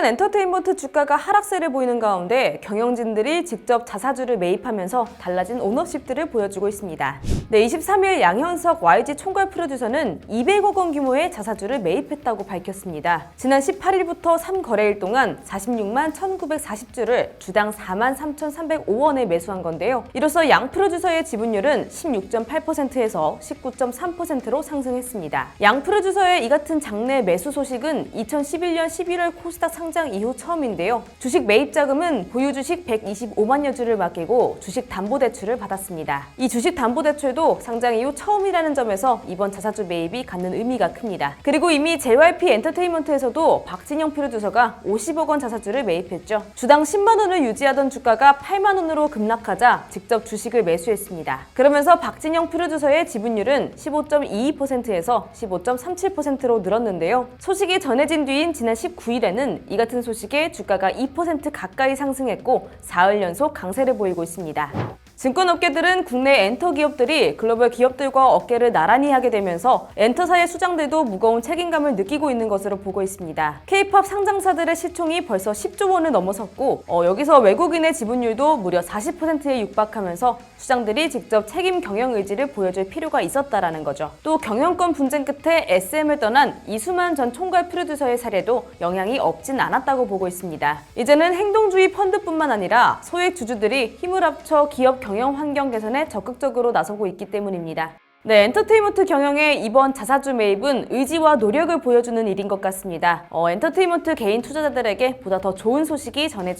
최근 엔터테인먼트 주가가 하락세를 보이는 가운데 경영진들이 직접 자사주를 매입하면서 달라진 오너십들을 보여주고 있습니다. 네, 23일 양현석 YG 총괄 프로듀서는 200억 원 규모의 자사주를 매입했다고 밝혔습니다. 지난 18일부터 3거래일 동안 46만 1,940주를 주당 4만 3,305원에 매수한 건데요. 이로써 양 프로듀서의 지분율은 16.8%에서 19.3%로 상승했습니다. 양 프로듀서의 이 같은 장내 매수 소식은 2011년 11월 코스닥 상장 이후 처음인데요. 주식 매입 자금은 보유 주식 125만여 주를 맡기고 주식 담보 대출을 받았습니다. 이 주식 담보 대출도 상장 이후 처음이라는 점에서 이번 자사주 매입이 갖는 의미가 큽니다. 그리고 이미 JYP 엔터테인먼트에서도 박진영 프로듀서가 50억 원 자사주를 매입했죠. 주당 10만 원을 유지하던 주가가 8만 원으로 급락하자 직접 주식을 매수했습니다. 그러면서 박진영 프로듀서의 지분율은 15.22%에서 15.37%로 늘었는데요. 소식이 전해진 뒤인 지난 19일에는 이 같은 소식에 주가가 2% 가까이 상승했고 사흘 연속 강세를 보이고 있습니다. 증권업계들은 국내 엔터 기업들이 글로벌 기업들과 어깨를 나란히 하게 되면서 엔터사의 수장들도 무거운 책임감을 느끼고 있는 것으로 보고 있습니다. K-팝 상장사들의 시총이 벌써 10조 원을 넘어섰고 어, 여기서 외국인의 지분율도 무려 40%에 육박하면서 수장들이 직접 책임 경영 의지를 보여줄 필요가 있었다라는 거죠. 또 경영권 분쟁 끝에 SM을 떠난 이수만 전 총괄 프로듀서의 사례도 영향이 없진 않았다고 보고 있습니다. 이제는 행동주의 펀드뿐만 아니라 소액 주주들이 힘을 합쳐 기업 경영 환경 개선에 적극적으로 나서고 있기 때문입니다. 네, 엔터테인먼트 경영의 이번 자사주 매입은 의지와 노력을 보여주는 일인 것 같습니다. 어, 엔터테인먼트 개인 투자자들에게 보다 더 좋은 소식이 전해지면